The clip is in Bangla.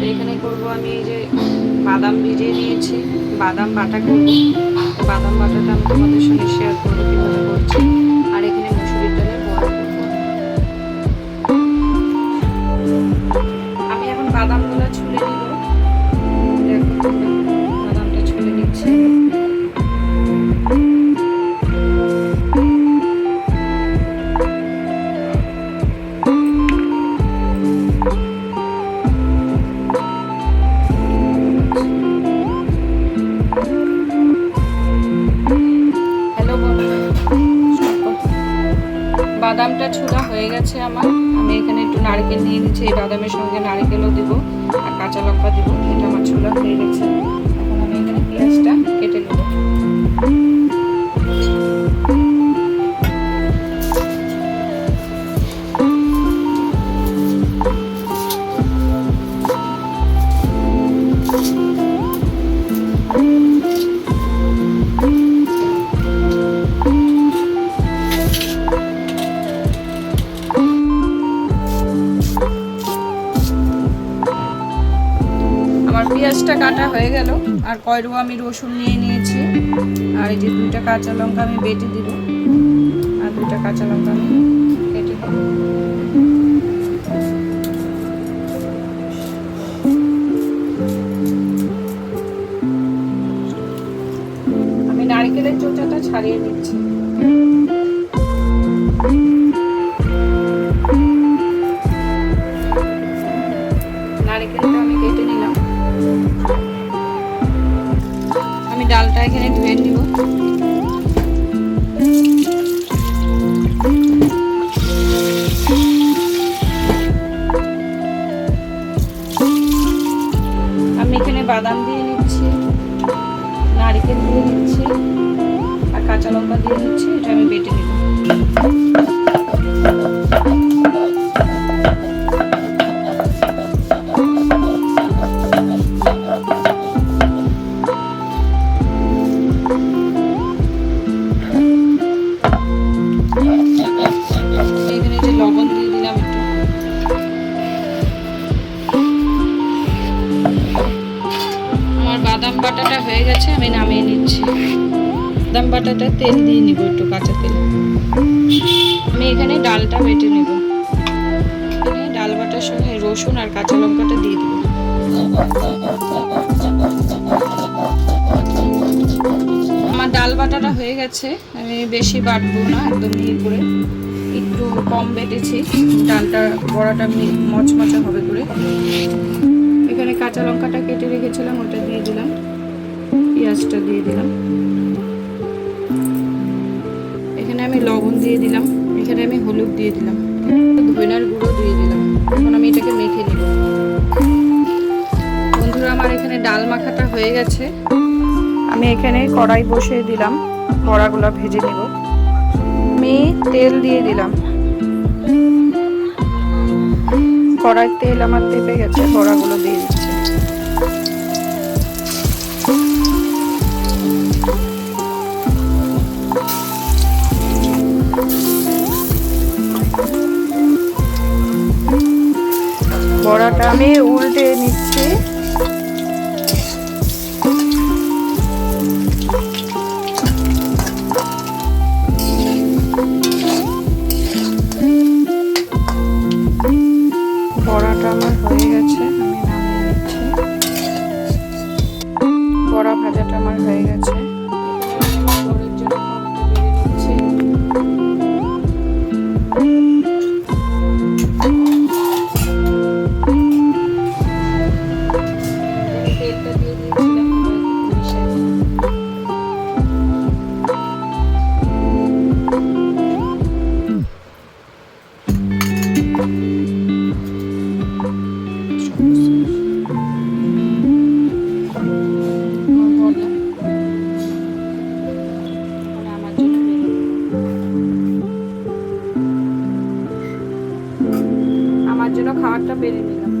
আমি এই যে বাদাম ভিজিয়ে নিয়েছি বাদাম বাটা করব। বাদাম বাটাটা আমি তোমাদের সঙ্গে শেয়ার করব কীভাবে করছি। আমি এখানে একটু নারকেল নিয়ে নিচ্ছি এই বাদামের সঙ্গে নারকেলও দিব, আর কাঁচা লঙ্কা দিব, এটা আমার ছোলা হয়ে গেছে। কেটে নেব। পেঁয়াজটা কাটা হয়ে গেল। আর কয়রো আমি রসুন নিয়ে নিয়েছি। আর এই যে দুইটা কাঁচা লঙ্কা আমি বেটে দিব। আর দুইটা কাঁচা লঙ্কা আমি কেটে দেব। আমি নারকেলের চোচাটা ছাড়িয়ে নিচ্ছি নারকেলটা আমি এখানে ধুয়ে নিব আমি এখানে বাদাম দিয়ে নিচ্ছি, নারকেল দিয়ে নিচ্ছি, আর কাঁচা লঙ্কা দিয়ে নিচ্ছি, এটা আমি বেটে নিব। হয়ে গেছে, আমি নামিয়ে নিচ্ছি। বাদাম বাটাটা তেল দিয়ে নিব একটু কাঁচা তেল। আমি এখানে ডালটা বেটে নেব। ডাল বাটার সঙ্গে রসুন আর কাঁচা লঙ্কাটা দিয়ে দিব। আমার ডাল বাটাটা হয়ে গেছে, আমি বেশি বাটবো না, একদম ইয়ে করে। একটু কম বেটেছি, ডালটা বড়াটা মচমচা হবে করে। এখানে কাঁচা লঙ্কাটা কেটে রেখেছিলাম, ওটা দিয়ে দিলাম। পেঁয়াজটা দিয়ে দিলাম। এখানে আমি লবণ দিয়ে দিলাম, এখানে আমি হলুদ দিয়ে দিলাম ধইনার গুঁড়ো দিয়ে দিলাম। এখন আমি এটাকে মেখে নিব। বন্ধুরা, আমার এখানে ডাল মাখাটা হয়ে গেছে। আমি এখানে কড়াই বসিয়ে দিলাম, বড়াগুলো ভেজে নেব। আমি তেল দিয়ে দিলাম। কড়াই তেল আমার তেপে গেছে, বড়াগুলো দিয়ে দিচ্ছি। আমি উল্টে নিচ্ছি। জন্য খাবারটা বেড়ে নিলাম।